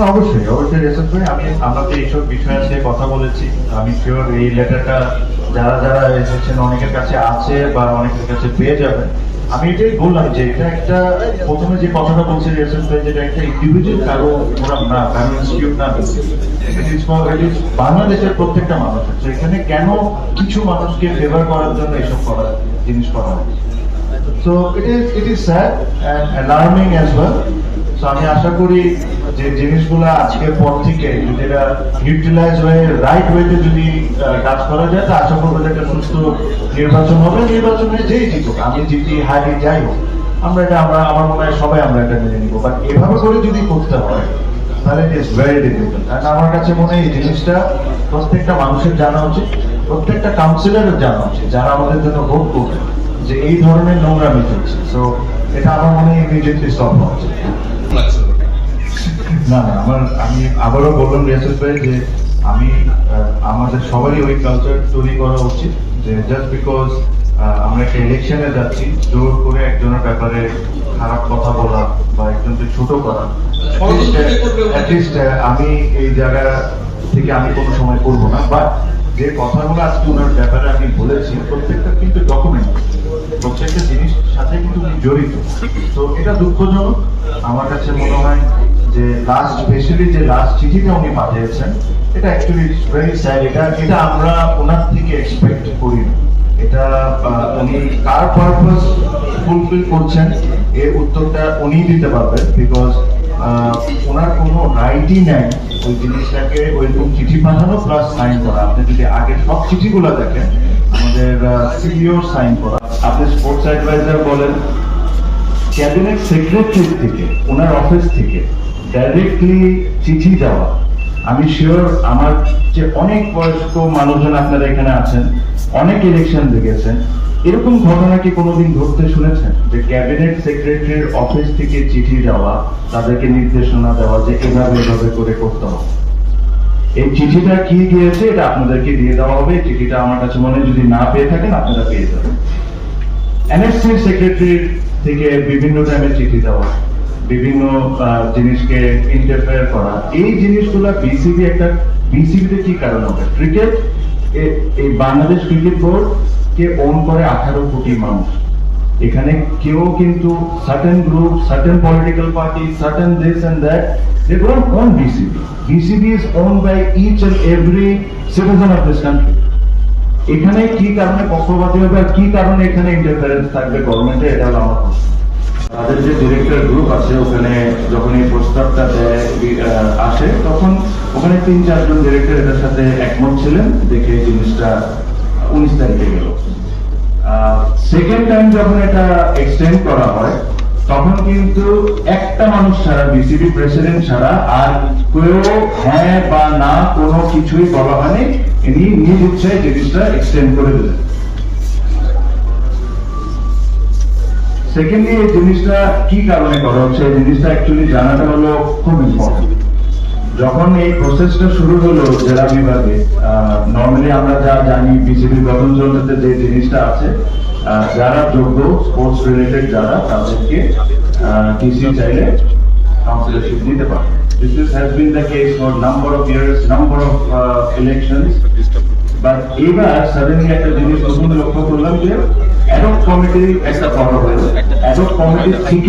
হ্যাঁ, অবশ্যই অবশ্যই আমি আমরা তো এইসব বিষয় কথা বলেছি। আমি শিওর এই লেটারটা যারা যারা এসেছেন অনেকের কাছে আছে বা অনেকের কাছে পেয়ে যাবেন। আমি এটাই বললাম যে এটা একটা প্রথমে যে কথাটা বলছি যেটা একটা ইন্ডিভিজুয়াল কারও না কারও ইনস্টিটিউট না। বাংলাদেশের প্রত্যেকটা মানুষ আছে। এখানে কেন কিছু মানুষকে ফেভার করার জন্য এসব করা জিনিস করা হয় so it is it is sad and alarming as well so আমি আশা করি যে জিনিসগুলো আজকের পর থেকে যদি এটা ইউটিলাইজ হয়ে রাইট ওয়েতে যদি কাজ করা যায়, তা আশা করব একটা সুস্থ নির্বাচন হবে। নির্বাচনে যেই জিতুক, আমি জিতি, হারি, যাই হোক, আমরা এটা, আমরা, আমার মনে হয় সবাই আমরা এটা মেনে নিবো। বাট এভাবে করে যদি করতে হয়, তাহলে ইট ইজ ভেরি ডিফিকাল্ট কারণ আমার কাছে মনে হয় এই জিনিসটা প্রত্যেকটা মানুষের জানা উচিত, প্রত্যেকটা কাউন্সিলরের জানা উচিত, যারা আমাদের জন্য ভোট করবে যে এই ধরনের নোংরামি চলছে। সো এটা আমার মনে হয় ইমিডিয়েটলি স্টপ হওয়া উচিত। না না আমার আমি আবারও বললাম রিয়াসুল ভাই যে আমি আমাদের সবারই ওই কালচার তৈরি করা উচিত যে জাস্ট বিকজ আমরা একটা ইলেকশনে যাচ্ছি জোর করে একজনের ব্যাপারে খারাপ কথা বলা বা একজনকে ছোট করা আমি এই জায়গা থেকে আমি কোনো সময় করব না বাট যে কথাগুলো আজকে ওনার ব্যাপারে আমি বলেছি প্রত্যেকটা কিন্তু ডকুমেন্ট প্রত্যেকটা জিনিস সাথে কিন্তু জড়িত। তো এটা দুঃখজনক আমার কাছে মনে হয় যে লাস্ট স্পেশালি যে লাস্ট চিঠিটা উনি পাঠিয়েছেন, এটা অ্যাকচুয়ালি ভেরি স্যাড এটা এটা আমরা ওনার থেকে এক্সপেক্ট করি না। এটা উনি কার পারপাস ফুলফিল করছেন এর উত্তরটা উনি দিতে পারবেন বিকজ ওনার কোনো রাইটই নেই ওই জিনিসটাকে ওইরকম চিঠি পাঠানো প্লাস সাইন করা। আপনি যদি আগে সব চিঠিগুলো দেখেন, আমাদের সিইওর সাইন করা। আপনি স্পোর্টস অ্যাডভাইজার বলেন ক্যাবিনেট সেক্রেটারি থেকে, ওনার অফিস থেকে ডাইরেক্টলি চিঠি যাওয়া আমি শিওর আমার যে অনেক বয়স্ক মানুষজন আপনারা এখানে আছেন, অনেক ইলেকশন দেখেছেন, এরকম ঘটনা কি কোনোদিন ঘটতে শুনেছেন? যে ক্যাবিনেট সেক্রেটারির অফিস থেকে চিঠি যাওয়া তাদেরকে নির্দেশনা দেওয়া যে এভাবে এভাবে করে করতে হবে। এই চিঠিটা কি দিয়েছে এটা আপনাদেরকে দিয়ে দেওয়া হবে। চিঠিটা আমার কাছে মনে যদি না পেয়ে থাকেন, আপনারা পেয়ে যাবেন। এনএসসি সেক্রেটারি থেকে বিভিন্ন টাইমে চিঠি দেওয়া। বিভিন্ন জিনিসকে ইন্টারফেয়ার করা। এই জিনিসগুলো বিসিবি একটা বিসিবিতে কি কারণ হবে? ক্রিকেট এই বাংলাদেশ ক্রিকেট বোর্ড কে ওন করে আঠারো কোটি মানুষ। এখানে কেউ কিন্তু certain group certain political party certain this and that they don't own BCB BCB is own by each and every citizen of this country এখানে কি কারণে পক্ষপাতী হবে আর কি কারণে এখানে ইন্টারফারেন্স থাকবে গভর্নমেন্টে এটা হলো আমার প্রশ্ন। তাদের যে ডিরেক্টর গ্রুপ আছে, ওখানে যখন এই প্রস্তাবটা আসে, তখন ওখানে তিন, চারজন ডিরেক্টর এটার সাথে একমত ছিলেন, দেখে জিনিসটা উনিশ তারিখে গেল। সেকেন্ড টাইম যখন এটা এক্সটেন্ড করা হয়, তখন কিন্তু একটা মানুষ ছাড়া বিসিবি প্রেসিডেন্ট ছাড়া আর কেউ হ্যাঁ বা না কোনো কিছুই বলা হয়নি। ইনি নিজ ইচ্ছায় জিনিসটা এক্সটেন্ড করে দিলেন। সেকেন্ডলি এই জিনিসটা কি কারণে করা হচ্ছে এই জিনিসটা অ্যাকচুয়ালি জানাটা হলো খুব ইম্পর্টেন্ট যখন এই প্রসেসটা শুরু হলো জেলা বিভাগে নর্মালি আমরা যা জানি বিজেপি গঠন চলতে যে জিনিসটা আছে যারা যোগ্য স্পোর্টস রিলেটেড যারা তাদেরকে টিসি চাইলে কাউন্সিলরশিপ দিতে পারে This is, has been the case for number of years, number of uh, elections. But এবার সাডেনলি একটা জিনিস নতুন লক্ষ্য করলাম যে অ্যাডক কমিটি একটা হয়েছে অ্যাডক কমিটি থেকে